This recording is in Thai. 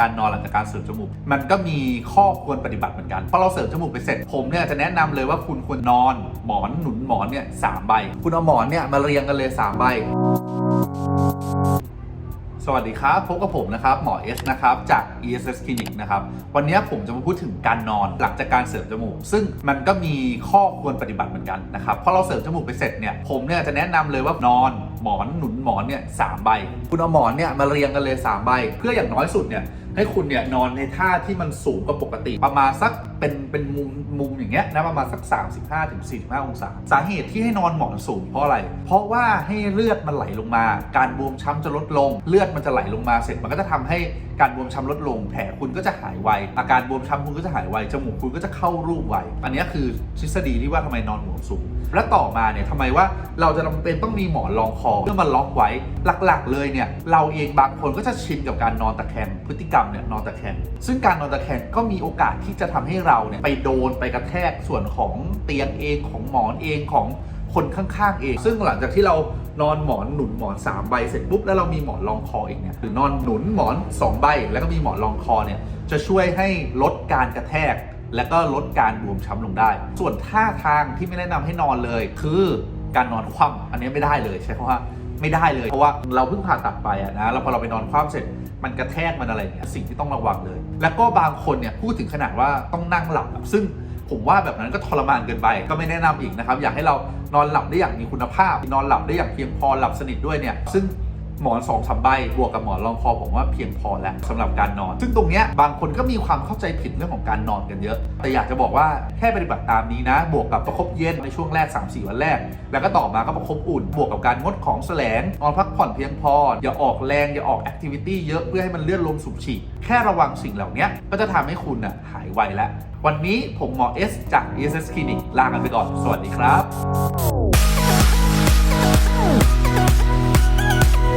การนอนหลังจากการเสริมจมูก มันก็มีข้อควรปฏิบัติเหมือนกันพอเราเสริมจมูกไปเสร็จผมเนี่ยจะแนะนำเลยว่าคุณควรนอนหมอนหนุนหมอนเนี่ยสามใบ คุณเอาหมอนเนี่ยมาเรียงกันเลยสามใบสวัสดีครับพบกับผมนะครับหมอเอสนะครับจาก ESS Clinic นะครับวันนี้ผมจะมาพูดถึงการนอนหลังจากการเสริมจมูก ซึ่งมันก็มีข้อควรปฏิบัติเหมือนกันนะครับพอเราเสริมจมูกไปเสร็จเนี่ยผมเนี่ยจะแนะนำเลยว่านอน หมอนหนุนหมอนเนี่ยสามใบ คุณเอาหมอนเนี่ยมาเรียงกันเลยสามใบ เพื่ออย่างน้อยสุดเนี่ยให้คุณเนี่ยนอนในท่าที่มันสูงกว่าปกติ ประมาณสักเป็นเป็นมุมมุมอย่างเงี้ยนะประมาณสัก 35ถึง45องศา สาเหตุที่ให้นอนหมอนสูงเพราะอะไร เพราะว่าให้เลือดมันไหลลงมา การบวมช้ำจะลดลง เลือดมันจะไหลลงมาเสร็จมันก็จะทำให้การบวมช้ำลดลง แผลคุณก็จะหายไว อาการบวมช้ำคุณก็จะหายไว จมูกคุณก็จะเข้ารูปไว อันนี้คือทฤษฎีที่ว่าทำไมนอนหมอนสูง และต่อมาเนี่ยทำไมว่าเราจะจำเป็นต้องมีหมอนรองคอเพื่อมาล็อกไว้หลักๆ เลยเนี่ยเราเองบางคนก็จะชินกับการนอนตะแคงพฤติกรรมเนี่ยนอนตะแคงซึ่งการนอนตะแคงก็มีโอกาสที่จะทำให้เราเนี่ยไปโดนไปกระแทกส่วนของเตียงเองของหมอนเองของคนข้างๆเอง ซึ่งหลังจากที่เรานอนหมอนหนุนหมอน 3 ใบเสร็จปุ๊บแล้วเรามีหมอนรองคออีกเนี่ยหรือนอนหนุนหมอน 2 ใบ แล้วก็มีหมอนรองคอเนี่ยจะช่วยให้ลดการกระแทก และก็ลดการบวมช้ำลงได้ ส่วนท่าทางที่ไม่แนะนำให้นอนเลย คือ การนอนคว่ำอันนี้ไม่ได้เลยใช่คำว่าไม่ได้เลย เพราะว่าเราเพิ่งผ่าตัดไปอะนะแล้วพอเราไปนอนคว่ำเสร็จมันกระแทกมันอะไรเนี่ยสิ่งที่ต้องระวังเลย แล้วก็บางคนเนี่ยพูดถึงขนาดว่าต้องนั่งหลับซึ่งผมว่าแบบนั้นก็ทรมานเกินไปก็ไม่แนะนำอีกนะครับ อยากให้เรานอนหลับได้อย่างมีคุณภาพ นอนหลับได้อย่างเพียงพอหลับสนิทด้วยเนี่ยซึ่ง หมอนสองสามใบบวกกับหมอนรองคอผมว่าเพียงพอแล้วสำหรับการนอน ซึ่งตรงเนี้ยบางคนก็มีความเข้าใจผิดเรื่องของการนอนกันเยอะ แต่อยากจะบอกว่าแค่ปฏิบัติตามนี้นะ บวกกับประคบเย็นในช่วงแรก 3-4 วันแรก แล้วก็ต่อมาก็ประคบอุ่น บวกกับการงดของแสลงนอนพักผ่อนเพียงพอ อย่าออกแรง อย่าออกแอคทิวิตี้เยอะเพื่อให้มันเลื่อนลมสูบฉีดแค่ระวังสิ่งเหล่านี้ก็จะทำให้คุณน่ะหายไวแล้ววันนี้ผมหมอเอสจาก ESS Clinic ลากันไปก่อน สวัสดีครับ